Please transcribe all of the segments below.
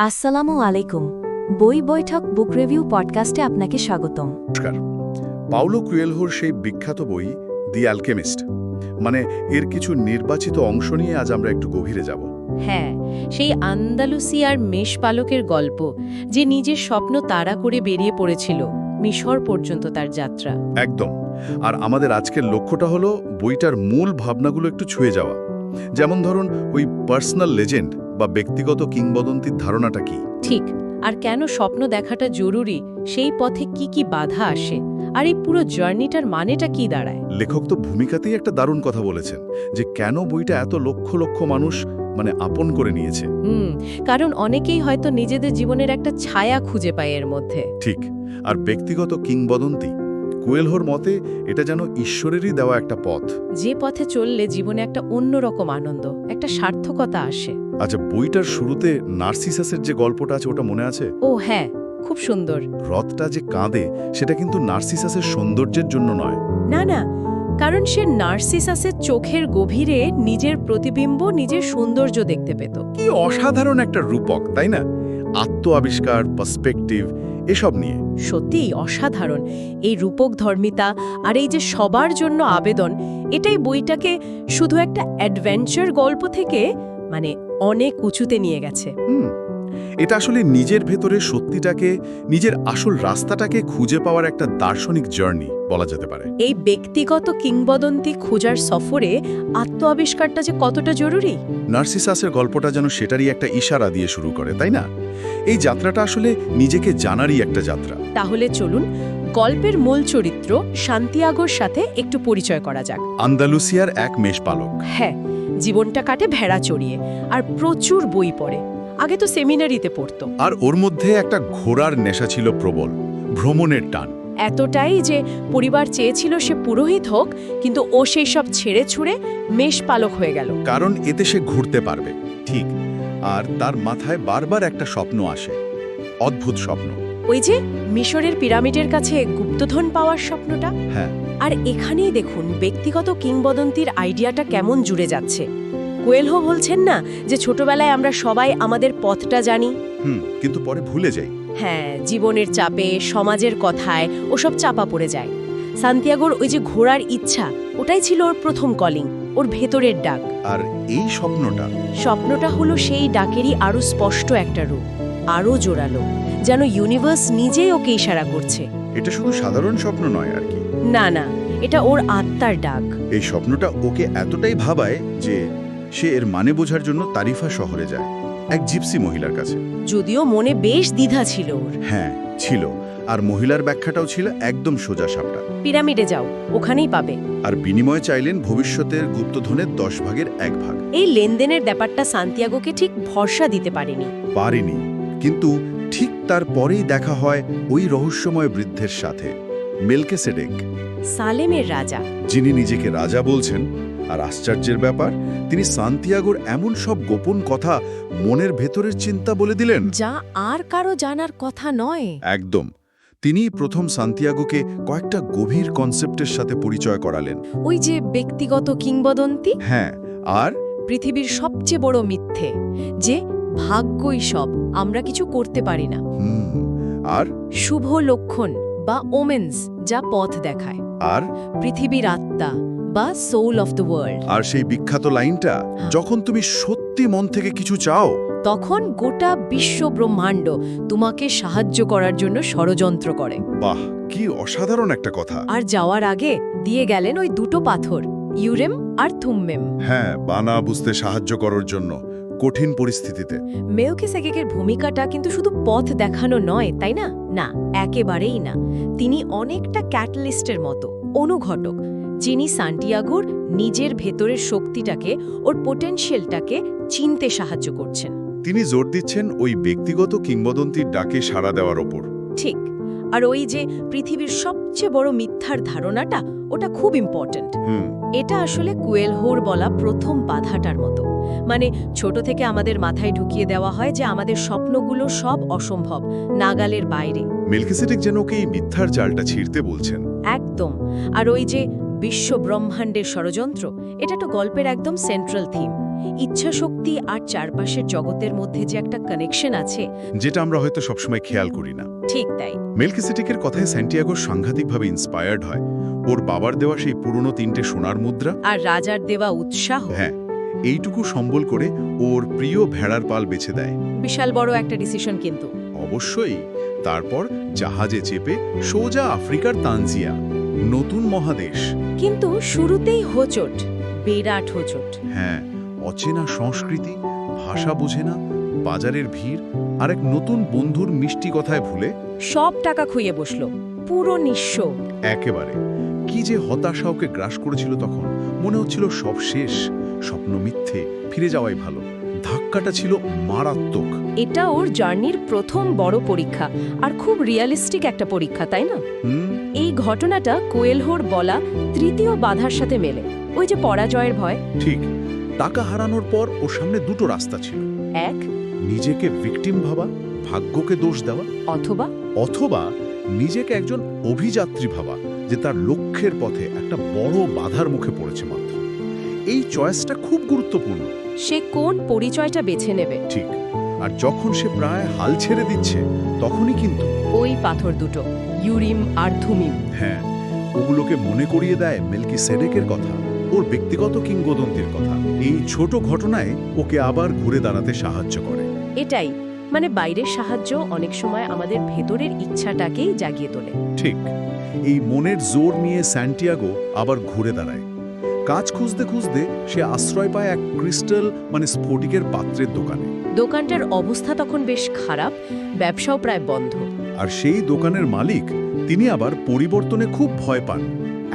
আসসালামু আলাইকুম। বই বৈঠক বুক রিভিউ পডকাস্টে আপনাকে স্বাগতম। নমস্কার। পাউলো কুয়েলহোর সেই বিখ্যাত বই দি অ্যালকেমিস্ট। মানে এর কিছু নির্বাচিত অংশ নিয়ে আজ আমরা একটু গভীরে যাব। হ্যাঁ সেই আন্দালুসিয়ার মেষপালকের গল্প যে নিজের স্বপ্ন তাড়া করে বেরিয়ে পড়েছিল মিশর পর্যন্ত তার যাত্রা। একদম। আর আমাদের আজকের লক্ষ্যটা হলো বইটার মূল ভাবনাগুলো একটু ছুঁয়ে যাওয়া। যেমন ধরুন ওই পার্সোনাল লেজেন্ড বা ব্যক্তিগত কিংবদন্তির ধারণাটা কি? ঠিক আর কেন স্বপ্ন দেখাটা জরুরি? সেই পথে কি কি বাধা আসে? আর এই পুরো জার্নিটার মানেটা কি দাঁড়ায়? লেখক তো ভূমিকাতেই একটা দারুণ কথা বলেছেন যে কেন বইটা এত লক্ষ লক্ষ মানুষ মানে আপন করে নিয়েছে। হুম কারণ অনেকেই হয়তো নিজেদের জীবনের একটা ছায়া খুঁজে পায় এর মধ্যে। ঠিক আর ব্যক্তিগত কিংবদন্তি কুয়েলহোর মতে এটা যেন ঈশ্বরেরই দেওয়া একটা পথ। যে পথে চললে জীবনে একটা অন্যরকম আনন্দ একটা সার্থকতা আসে। আচ্ছা বইটার শুরুতে নার্সিসাসের যে গল্পটা আছে ওটা মনে আছে? ও হ্যাঁ খুব সুন্দর। হ্রদটা যে কাঁদে সেটা কিন্তু নার্সিসাসের সৌন্দর্যের জন্য নয়। না না কারণ সে নার্সিসাসের চোখের গভীরে নিজের প্রতিবিম্ব নিজের সৌন্দর্য দেখতে পেত। কি অসাধারণ একটা রূপক তাই না? আত্ম আবিষ্কার পার্সপেক্টিভ এসব নিয়ে। সত্যিই অসাধারণ। এই রূপক ধর্মিতা আর এই যে সবার জন্য আবেদন এটাই বইটাকে শুধু একটা অ্যাডভেঞ্চার গল্প থেকে মানে অনেক উঁচুতে নিয়ে গেছে। হুম। এটা আসলে নিজের ভেতরে সত্যিটাকে নিজের আসল রাস্তাটাকে খুঁজে পাওয়ার একটা দার্শনিক জার্নি বলা যেতে পারে। এই ব্যক্তিগত কিংবদন্তি খোঁজার সফরে আত্ম আবিষ্কারটা যে কতটা জরুরি? নার্সিসাসের গল্পটা যেন সেটারই একটা ইশারা দিয়ে শুরু করে তাই না? এই যাত্রাটা আসলে নিজেকে জানারই একটা যাত্রা। তাহলে চলুন গল্পের মূল চরিত্র শান্তিয়াগোর সাথে একটু পরিচয় করা যাক। আন্দালুসিয়ার এক মেষপালক। হ্যাঁ জীবনটা কাটে ভেড়া চড়িয়ে আর প্রচুর বই পড়ে। আগে তো সেমিনারিতে পড়তো। আর ওর মধ্যে একটা ঘোরার নেশা ছিল প্রবল ভ্রমণের টান। এতটাই যে পরিবার চেয়েছিল সে পুরোহিত হোক কিন্তু ও সেই সব ছেড়ে ছুড়ে মেষ পালক হয়ে গেল। কারণ এতে সে ঘুরতে পারবে ঠিক। আর তার মাথায় বারবার একটা স্বপ্ন আসে অদ্ভুত স্বপ্ন। ওই যে মিশরের পিরামিডের কাছে গুপ্তধন পাওয়ার স্বপ্নটা? হ্যাঁ। আর এখানেই দেখুন ব্যক্তিগত কিংবদন্তির আইডিয়াটা কেমন জুড়ে যাচ্ছে। কোয়েলহো বলছেন না যে ছোটবেলায় আমরা সবাই আমাদের পথটা জানি? হুম কিন্তু পরে ভুলে যাই। হ্যাঁ জীবনের চাপে সমাজের কথায় ওসব চাপা পড়ে যায়। সান্তিয়াগোর ওই যে ঘোড়ার ইচ্ছা ওটাই ছিল ওর প্রথম কলিং ওর ভেতরের ডাক। আর এই স্বপ্নটা? স্বপ্নটা হলো সেই ডাকেরই আরও স্পষ্ট একটা রূপ আরও জোরালো যেন ইউনিভার্স নিজেই ওকে ইশারা করছে। এটা শুধু সাধারণ স্বপ্ন নয় আর কি। না না এটা ওর আত্মার ডাক। এই স্বপ্নটা ওকে এতটাই ভাবায় যে সে এর মানে বোঝার জন্য তারিফা শহরে যায় এক জিপসি মহিলার কাছে। যদিও মনে বেশ দ্বিধা ছিল ওর। হ্যাঁ ছিল আর মহিলার ব্যাখ্যাটাও ছিল একদম সোজা সাপটা। পিরামিডে যাও ওখানেই পাবে। আর বিনিময়ে চাইলেন ভবিষ্যতের গুপ্তধনের দশ ভাগের এক ভাগ। এই লেনদেনের ব্যাপারটা সান্তিয়াগোকে ঠিক ভরসা দিতে পারেনি। পারেনি কিন্তু ঠিক তারপরেই দেখা হয় ওই রহস্যময় বৃদ্ধের সাথে মেলকে সেডেক সালেমের রাজা। যিনি নিজেকে রাজা বলছেন আর আশ্চর্যের ব্যাপার তিনি সান্তিয়াগোর এমন সব গোপন কথা মনের ভেতরের চিন্তা বলে দিলেন। যা আর কারও জানার কথা নয়। একদম। তিনি প্রথম সান্তিয়াগোকে কয়েকটা গভীর কনসেপ্টের সাথে পরিচয় করালেন। ওই যে ব্যক্তিগত কিংবদন্তি? হ্যাঁ আর? পৃথিবীর সবচেয়ে বড় মিথ্যে যে ভাগ্যই সব আমরা কিছু করতে পারি না। আর? শুভ লক্ষণ বা ওমেন্স যা পথ দেখায়। আর? পৃথিবীর আত্মা বা সোল অফ দ্য ওয়ার্ল্ড আর সেই বিখ্যাত লাইনটা যখন তুমি সত্যি মন থেকে কিছু চাও তখন গোটা বিশ্ব ব্রহ্মাণ্ড তোমাকে সাহায্য করার জন্য ষড়যন্ত্র করে। বাহ কি অসাধারণ একটা কথা। আর যাওয়ার আগে দিয়ে গেলেন ওই দুটো পাথর ইউরেম আর থুম্মেম। হ্যাঁ বানা বুঝতে সাহায্য করার জন্য কঠিন পরিস্থিতিতে। মেলকিসেকের ভূমিকাটা কিন্তু শুধু পথ দেখানো নয় তাই না? না একেবারেই না। তিনি অনেকটা ক্যাটালিস্টের মতো অনুঘটক। যিনি সান্টিয়াগোর নিজের ভেতরের শক্তিটাকে ওর পোটেনশিয়ালটাকে চিনতে সাহায্য করছেন। তিনি জোর দিচ্ছেন ওই ব্যক্তিগত কিংবদন্তির ডাকে সাড়া দেওয়ার ওপর। ঠিক। আর ওই যে পৃথিবীর সবচেয়ে বড় মিথ্যার ধারণাটা ওটা খুব ইম্পর্ট্যান্ট হুম। এটা আসলে কুয়েলহোর বলা প্রথম বাধাটার মতো। মানে ছোট থেকে আমাদের মাথায় ঢুকিয়ে দেওয়া হয় যে আমাদের স্বপ্নগুলো সব অসম্ভব নাগালের বাইরে। মেলকিসেডিক যেন এই মিথ্যার জালটা ছিঁড়তে বলছেন। একদম। আর ওই যে বিশ্ব ব্রহ্মাণ্ডের ষড়যন্ত্র এটা তো গল্পের একদম সেন্ট্রাল থিম ইচ্ছা শক্তি আর চারপাশের জগতের মধ্যে যে একটা কানেকশন আছে যেটা আমরা হয়তো সবসময় খেয়াল করি না। ঠিক তাই। মেলকিসেটিকের কথায় স্যান্টিয়াগো সাংঘাতিকভাবে ইন্সপায়ার্ড হয়। ওর বাবার দেওয়া সেই পুরনো তিনটে সোনার মুদ্রা। আর রাজার দেওয়া উৎসাহ। হ্যাঁ এইটুকু সম্বল করে ওর প্রিয় ভেড়ার পাল বেছে দেয়। বিশাল বড় একটা ডিসিশন কিন্তু। অবশ্যই। তারপর জাহাজে চেপে সোজা আফ্রিকার তানজিয়া। নতুন মহাদেশ। কিন্তু শুরুতেই হোচট বিরাট হোচট। হ্যাঁ অচেনা সংস্কৃতি ভাষা বোঝে না বাজারের ভিড় আর এক নতুন বন্ধুর মিষ্টি কথায় ভুলে। সব টাকা খুইয়ে বসল পুরো নিঃস্ব। একেবারে। কি যে হতাশা ওকে গ্রাস করেছিল তখন মনে হচ্ছিল সব শেষ স্বপ্ন মিথ্যে ফিরে যাওয়াই ভালো। ধাক্কাটা ছিল মারাত্মক। এটা ওর জার্নির প্রথম বড় পরীক্ষা আর খুব রিয়ালিস্টিক একটা পরীক্ষা তাই না? এই ঘটনাটা কোয়েলহোর বলা তৃতীয় বাধার সাথে মেলে ওই যে পরাজয়ের ভয়। ঠিক টাকা হারানোর পর ওর সামনে দুটো রাস্তা ছিল। এক নিজেকে ভিকটিম ভাবা ভাগ্যকে দোষ দেওয়া। অথবা? অথবা নিজেকে একজন অভিযাত্রী ভাবা যে তার লক্ষ্যের পথে একটা বড় বাধার মুখে পড়েছে মাত্র। এই চয়েসটা খুব গুরুত্বপূর্ণ। সে কোন পরিচয়টা বেছে নেবে? ঠিক। আর যখন সে প্রায় হাল ছেড়ে দিচ্ছে তখনই কিন্তু ওই পাথর দুটো ইউরিম আর থুমিম হ্যাঁ ওগুলোকে মনে করিয়ে দেয় মেলকি সেডেকের কথা ওর ব্যক্তিগত কিংবদন্তির কথা। এই ছোট ঘটনায় ওকে আবার ঘুরে দাঁড়াতে সাহায্য করে। এটাই মানে বাইরের সাহায্য অনেক সময় আমাদের ভেতরের ইচ্ছাটাকেই জাগিয়ে তোলে। ঠিক। এই মনের জোর নিয়ে স্যান্টিয়াগো আবার ঘুরে দাঁড়ায়। কাজ খুঁজতে খুঁজতে সে আশ্রয় পায় এক ক্রিস্টাল মানে স্ফটিকের পাত্রের দোকানে। দোকানটার অবস্থা তখন বেশ খারাপ ব্যবসাও প্রায় বন্ধ। আর সেই দোকানের মালিক তিনি আবার পরিবর্তনে খুব ভয় পান।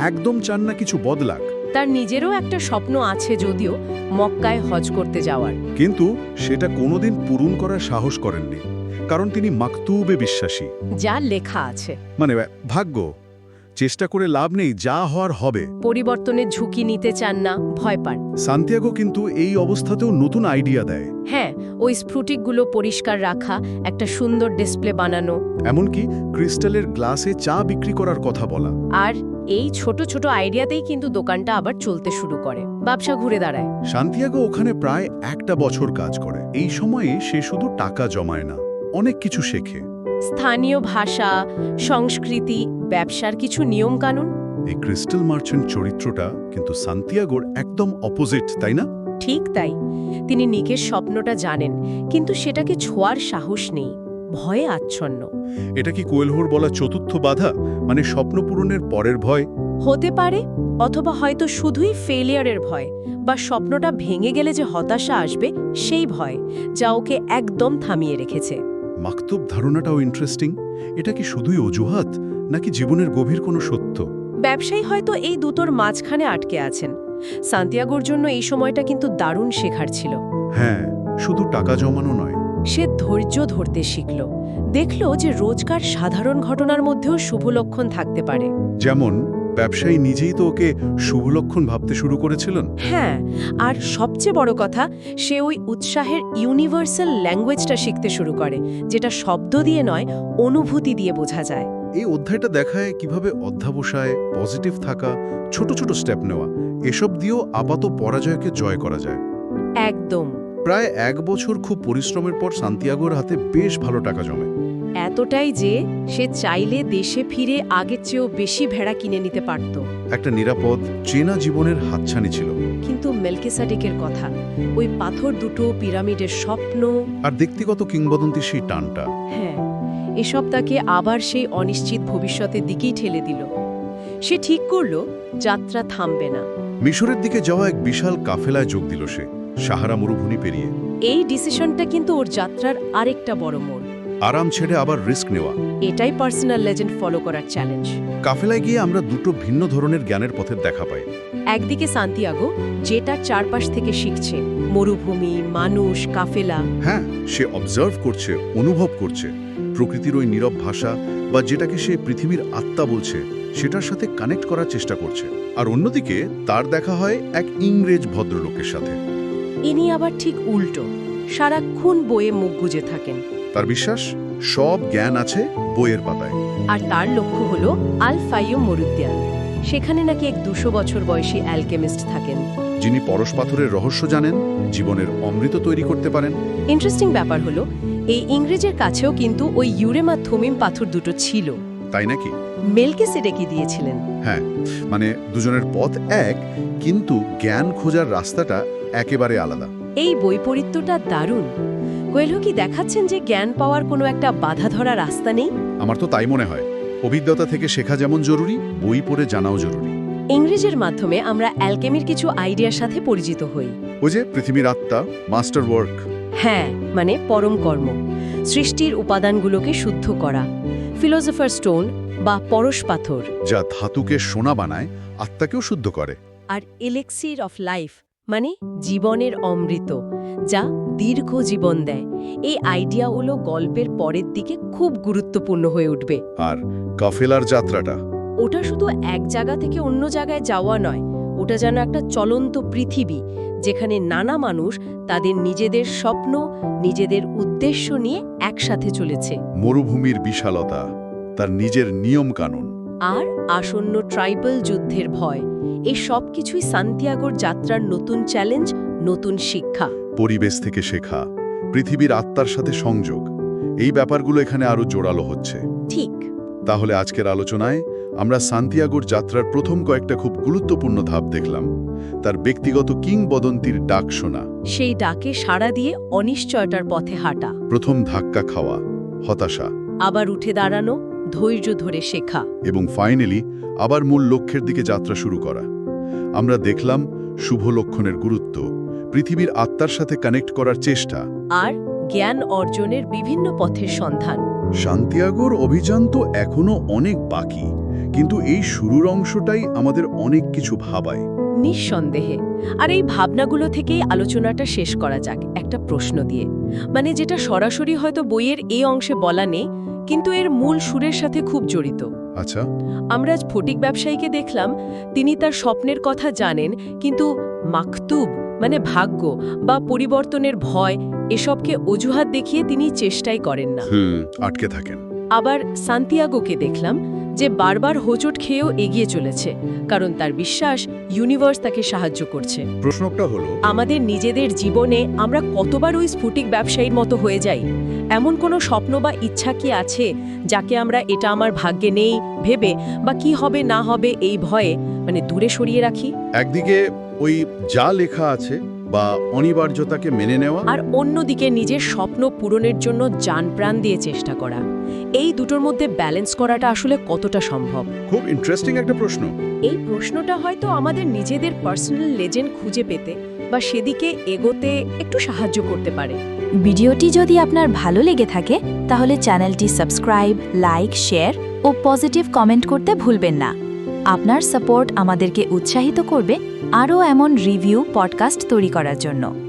একদম চান না কিছু বদলাক। তার নিজেরও একটা স্বপ্ন আছে যদিও মক্কায় হজ করতে যাওয়ার। কিন্তু সেটা কোনোদিন পূরণ করার সাহস করেননি কারণ তিনি মাকতুবে বিশ্বাসী। যা লেখা আছে। মানে ভাগ্য চেষ্টা করে লাভ নেই যা হওয়ার হবে। পরিবর্তনের ঝুঁকি নিতে চান না ভয় পান। সান্তিয়াগো কিন্তু এই অবস্থাতেও নতুন আইডিয়া দেয়। হ্যাঁ ওই স্ফুটিকগুলো পরিষ্কার রাখা একটা সুন্দর ডিসপ্লে বানানো। এমনকি ক্রিস্টালের গ্লাসে চা বিক্রি করার কথা বলা। আর এই ছোট ছোট আইডিয়াতেই কিন্তু দোকানটা আবার চলতে শুরু করে। ব্যবসা ঘুরে দাঁড়ায়। সান্তিয়াগো ওখানে প্রায় একটা বছর কাজ করে। এই সময়ে সে শুধু টাকা জমায় না অনেক কিছু শেখে। স্থানীয় ভাষা সংস্কৃতি ব্যবসার কিছু নিয়মকানুন? এই ক্রিস্টাল মার্চেন্ট চরিত্রটা কিন্তু সান্তিয়াগোর একদম অপোজিট তাই না? ঠিক তাই। তিনি নিকের স্বপ্নটা জানেন কিন্তু সেটাকে ছোঁয়ার সাহস নেই ভয়ে আচ্ছন্ন। এটা কি কোয়েলহোর বলা চতুর্থ বাধা? মানে স্বপ্ন পূরণের পরের ভয়? হতে পারে অথবা হয়তো শুধুই ফেলিয়ারের ভয় বা স্বপ্নটা ভেঙে গেলে যে হতাশা আসবে সেই ভয় যা ওকে একদম থামিয়ে রেখেছে। মাকতুব ধারণাটাও ইন্টারেস্টিং এটা কি শুধুই অজুহাত? নাকি জীবনের গভীর কোনো সত্য? ব্যবসায়ী হয়তো এই দুটোর মাঝখানে আটকে আছেন। সান্তিয়াগোর জন্য এই সময়টা কিন্তু দারুণ শেখার ছিল। হ্যাঁ শুধু টাকা জমানো নয়। সে ধৈর্য ধরতে শিখল। দেখল যে রোজকার সাধারণ ঘটনার মধ্যেও শুভ লক্ষণ থাকতে পারে। যেমন ব্যবসায়ী নিজেই তো ওকে শুভলক্ষণ ভাবতে শুরু করেছিলেন। হ্যাঁ আর সবচেয়ে বড় কথা সে ওই উৎসাহের ইউনিভার্সাল ল্যাঙ্গুয়েজটা শিখতে শুরু করে যেটা শব্দ দিয়ে নয় অনুভূতি দিয়ে বোঝা যায়। এই অধ্যায়টা দেখায় কীভাবে অধ্যাবসায় পজিটিভ থাকা ছোট ছোট স্টেপ নেওয়া এসব দিয়েও আপাত পরাজয়কে জয় করা যায়। একদম। প্রায় এক বছর খুব পরিশ্রমের পর সান্তিয়াগোর হাতে বেশ ভালো টাকা জমে। এতটাই যে সে চাইলে দেশে ফিরে আগের চেয়েও বেশি ভেড়া কিনে নিতে পারত। একটা নিরাপদ চেনা জীবনের হাতছানি ছিল। কিন্তু মেলকেসাডিকের কথা ওই পাথর দুটো পিরামিডের স্বপ্ন। আর ব্যক্তিগত কিংবদন্তি সেই টানটা। হ্যাঁ। এসব তাকে আবার সেই অনিশ্চিত ভবিষ্যতের দিকেই ঠেলে দিল। সে ঠিক করল যাত্রা থামবে না। মিশরের দিকে যাওয়া এক বিশাল কাফেলায় যোগ দিল সে সাহারা মরুভূমি পেরিয়ে। এই ডিসিশনটা কিন্তু ওর যাত্রার আরেকটা বড় মোড়। আরাম ছেড়ে আবার রিস্ক নেওয়া। এটাই পার্সোনাল লেজেন্ড ফলো করার চ্যালেঞ্জ। কাফেলায় গিয়ে আমরা দুটো ভিন্ন ধরনের জ্ঞানের পথের দেখা পাই। একদিকে সান্তিয়াগো যেটা চারপাশ থেকে শিখছে মরুভূমি মানুষ কাফেলা। হ্যাঁ সে অবজার্ভ করছে অনুভব করছে। প্রকৃতির ওই নীরব ভাষা বা যেটাকে সে পৃথিবীর আত্মা বলছে সেটার সাথে কানেক্ট করার চেষ্টা করছে। আর অন্যদিকে তার দেখা হয় এক ইংরেজ ভদ্রলোকের সাথে। ইনি আবার ঠিক উল্টো সারাক্ষণ বইয়ে মুখ গুজে থাকেন। তার বিশ্বাস সব জ্ঞান আছে বইয়ের পাতায়। আর তার লক্ষ্য হল আল ফাইয়ুম মরুদ্যান। সেখানে নাকি এক দুশো বছর বয়সী অ্যালকেমিস্ট থাকেন। যিনি পরশ পাথরের রহস্য জানেন জীবনের অমৃত তৈরি করতে পারেন। ইন্টারেস্টিং ব্যাপার হলো এই ইংরেজের কাছেও কিন্তু ওই ইউরেমা থমিম পাথর দুটো ছিল। তাই নাকি? মেলকে সেডেকি দিয়েছিলেন? হ্যাঁ মানে দুজনের পথ এক কিন্তু জ্ঞান খোঁজার রাস্তাটা একেবারে আলাদা। এই বৈপরীত্যটা দারুণ। কোয়েলহো কি দেখাচ্ছেন যে জ্ঞান পাওয়ার কোনো একটা বাধা ধরা রাস্তা নেই? আমার তো তাই মনে হয়। অভিজ্ঞতা থেকে শেখা যেমন জরুরি বই পড়ে জানাও জরুরি। ইংরেজের মাধ্যমে আমরা অ্যালকেমির কিছু আইডিয়ার সাথে পরিচিত হই। ওই যে পৃথিবীর আত্মা মাস্টার ওয়ার্ক। হ্যাঁ মানে পরম কর্ম। সৃষ্টির উপাদানগুলোকে শুদ্ধ করা। ফিলোসফার স্টোন বা পরশ পাথর। যা ধাতুকে সোনা বানায় আত্মাকেও শুদ্ধ করে। আর এলেক্সির অফ লাইফ মানে জীবনের অমৃত যা দীর্ঘ জীবন দেয়। এই আইডিয়াগুলো গল্পের পরের দিকে খুব গুরুত্বপূর্ণ হয়ে উঠবে। আর কাফেলার যাত্রাটা। ওটা শুধু এক জায়গা থেকে অন্য জায়গায় যাওয়া নয় ওটা যেন একটা চলন্ত পৃথিবী যেখানে নানা মানুষ তাদের নিজেদের স্বপ্ন নিজেদের উদ্দেশ্য নিয়ে একসাথে চলেছে। মরুভূমির বিশালতা তার নিজের নিয়ম কানুন আর আসন্ন ট্রাইবাল যুদ্ধের ভয় এই সব কিছুই সান্তিয়াগোর যাত্রার নতুন চ্যালেঞ্জ নতুন শিক্ষা। পরিবেশ থেকে শেখা পৃথিবীর আত্মার সাথে সংযোগ এই ব্যাপারগুলো এখানে আরও জোরালো হচ্ছে। ঠিক। তাহলে আজকের আলোচনায় আমরা সান্তিয়াগোর যাত্রার প্রথম কয়েকটা খুব গুরুত্বপূর্ণ ধাপ দেখলাম। তার ব্যক্তিগত কিংবদন্তির ডাক শোনা। সেই ডাকে সাড়া দিয়ে অনিশ্চয়তার পথে হাঁটা। প্রথম ধাক্কা খাওয়া হতাশা। আবার উঠে দাঁড়ানো ধৈর্য ধরে শেখা। এবং ফাইনালি আবার মূল লক্ষ্যের দিকে যাত্রা শুরু করা। আমরা দেখলাম শুভ লক্ষণের গুরুত্ব পৃথিবীর আত্মার সাথে কানেক্ট করার চেষ্টা। আর জ্ঞান অর্জনের বিভিন্ন পথের সন্ধান। শান্তিয়াগোর অভিযান তো এখনও অনেক বাকি কিন্তু এই শুরুর অংশটাই আমাদের অনেক কিছু ভাবায়। নিঃসন্দেহে। আর এই ভাবনাগুলো থেকেই আলোচনাটা শেষ করা যাক একটা প্রশ্ন দিয়ে। মানে যেটা সরাসরি হয়তো বইয়ের এই অংশে বলা নেই কিন্তু এর মূল সুরের সাথে খুব জড়িত। আচ্ছা। আমরা আজ ফটিক ব্যবসায়ীকে দেখলাম তিনি তার স্বপ্নের কথা জানেন কিন্তু মাকতুব মানে ভাগ্য বা পরিবর্তনের ভয় এসবকে অজুহাত দেখিয়ে তিনি চেষ্টাই করেন না। আটকে থাকেন। আবার সান্তিয়াগোকে দেখলাম যে বারবার হোঁচট খেয়েও এগিয়ে চলেছে কারণ তার বিশ্বাস ইউনিভার্স তাকে সাহায্য করছে। প্রশ্নটা হলো আমাদের নিজেদের জীবনে আমরা কতবার ওই স্ফুটিক ব্যবসায়ীর মতো হয়ে যাই? এমন কোনো স্বপ্ন বা ইচ্ছা কি আছে যাকে আমরা এটা আমার ভাগ্যে নেই ভেবে বা কি হবে না হবে এই ভয়ে মানে দূরে সরিয়ে রাখি? একদিকে ওই যা লেখা আছে বা অনিবার্যতাকে মেনে নেওয়া। আর অন্যদিকে নিজের স্বপ্ন পূরণের জন্য যান প্রাণ দিয়ে চেষ্টা করা। এই দুটোর মধ্যে ব্যালেন্স করাটা আসলে কতটা সম্ভব? খুব ইন্টারেস্টিং একটা প্রশ্ন। এই প্রশ্নটা হয়তো আমাদের নিজেদের পার্সোনাল লেজেন্ড খুঁজে পেতে বা সেদিকে এগোতে একটু সাহায্য করতে পারে। ভিডিওটি যদি আপনার ভালো লেগে থাকে তাহলে চ্যানেলটি সাবস্ক্রাইব লাইক শেয়ার ও পজিটিভ কমেন্ট করতে ভুলবেন না। আপনার সাপোর্ট আমাদেরকে উৎসাহিত করবে আরও এমন রিভিউ পডকাস্ট তৈরি করার জন্য।